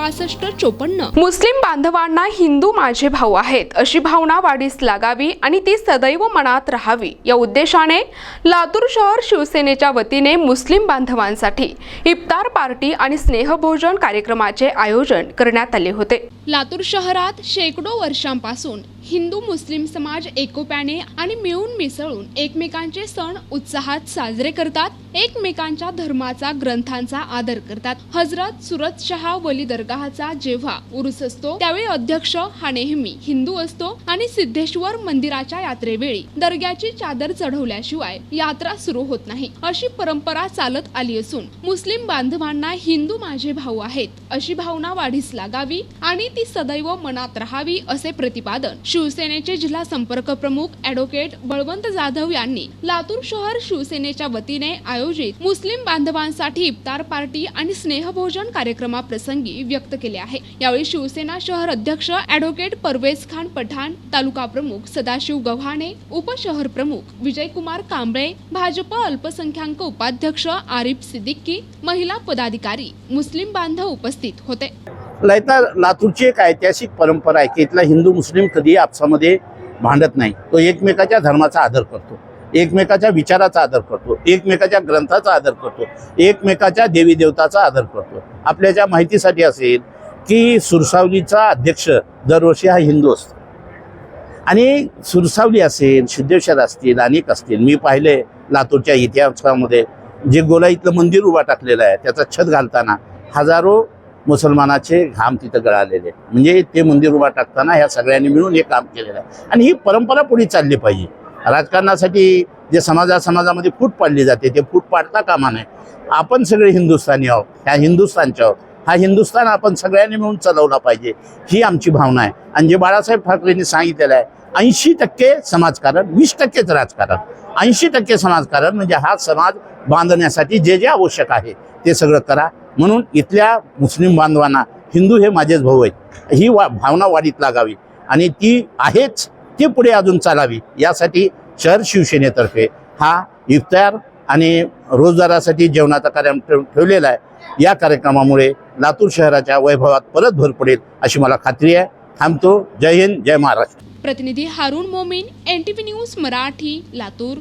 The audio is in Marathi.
पासष्ट चोपन्न. मुस्लिम बांधवांना हिंदू माझे भाऊ आहेत. अशी भावना वाढीस लागावी आणि ती सदैव मनात राहावी. या उद्देशाने लातूर शहर शिवसेनेच्या वतीने मुस्लिम बांधवांसाठी इफ्तार पार्टी आणि स्नेहभोजन कार्यक्रमाचे आयोजन करण्यात आले होते. लातूर शहरात शेकडो वर्षांपासून हिंदू मुस्लिम समाज एकोप्याने आणि मिळून मिसळून एकमेकांचे सण उत्साहात साजरे करतात एकमेकांच्या धर्माचा ग्रंथांचा आदर करतात. हजरत सुरत शहा वली दरगाहचा जेव्हा उरुस असतो त्यावेळी अध्यक्ष हा नेहमी हिंदू असतो आणि सिद्धेश्वर मंदिराच्या यात्रेवेळी दर्ग्याची चादर चढवल्याशिवाय यात्रा सुरू होत नाही. अशी परंपरा चालत आली असून मुस्लिम बांधवांना हिंदू माझे भाऊ आहेत अशी भावना वाढीस लागावी आणि ती सदैव मनात राहावी असे प्रतिपादन शिवसेनेचे जिल्हा संपर्क प्रमुख ॲडव्होकेट बळवंत जाधव यांनी लातूर शहर शिवसेनेच्या वतीने आयोजित मुस्लिम बांधवांसाठी इफ्तार पार्टी आणि स्नेहभोजन कार्यक्रमाप्रसंगी व्यक्त केले आहे. यावेळी शिवसेना शहर अध्यक्ष ॲडव्होकेट परवेज खान पठाण तालुका प्रमुख सदाशिव गव्हाणे उपशहर प्रमुख विजयकुमार कांबळे भाजप अल्पसंख्याक उपाध्यक्ष आरिफ सिद्दीकी महिला पदाधिकारी मुस्लिम बांधव उपस्थित होते. लयता लातूरची एक ऐतिहासिक परंपरा आहे की इथला हिंदू मुस्लिम कधीही आपसामध्ये भांडत नाही. तो एकमेकाच्या धर्माचा आदर करतो. एकमेकाच्या विचाराचा आदर करतो. एकमेकाच्या ग्रंथाचा आदर करतो. एकमेकाच्या देवी देवताचा आदर करतो. आपल्या ज्या माहितीसाठी असेल की सुरसावलीचा अध्यक्ष दरवर्षी हा हिंदू असतो. आणि सुरसावली असेल सिद्धेश्वर असतील अनेक असतील. मी पाहिले लातूरच्या इतिहासामध्ये जे गोलाईतलं मंदिर उभा टाकलेलं आहे त्याचा छत घालताना हजारो मुसलमानाचे घाम तिथं गळालेले. म्हणजे ते मंदिर उभा टाकताना ह्या सगळ्यांनी मिळून हे काम केलेलं आहे. आणि ही परंपरा पुढे चालली पाहिजे. राजकारणासाठी जे समाजा समाजामध्ये फूट पाडली जाते ते फूट पाडता कामा नये. आपण सगळे हिंदुस्थानी आहोत ह्या हिंदुस्थानच्या आहोत. हा हिंदुस्थान आपण सगळ्यांनी मिळून चालवला पाहिजे ही आमची भावना आहे. आणि जे बाळासाहेब ठाकरेंनी सांगितलेलं आहे ऐंशी टक्के समाजकारण वीस टक्केच राजकारण. ऐंशी टक्के समाजकारण म्हणजे हा समाज बांधण्यासाठी जे जे आवश्यक आहे ते सगळं करा. म्हणून इथल्या मुस्लिम बांधवांना हिंदू हे माझेच भाऊ आहेत. ही वा भावना वाढीत लागावी. आणि ती आहेच ती पुढे अजून चालावी यासाठी शहर शिवसेनेतर्फे हा इफ्तार आणि रोजगारासाठी जेवणाचा कार्यक्रम ठेव- ठेवलेला आहे. या कार्यक्रमामुळे लातूर शहराच्या वैभवात परत भर पडेल अशी मला खात्री आहे. थांबतो. जय हिंद जय महाराष्ट्र. प्रतिनिधी Haroon Momin N T news Marathi Latur.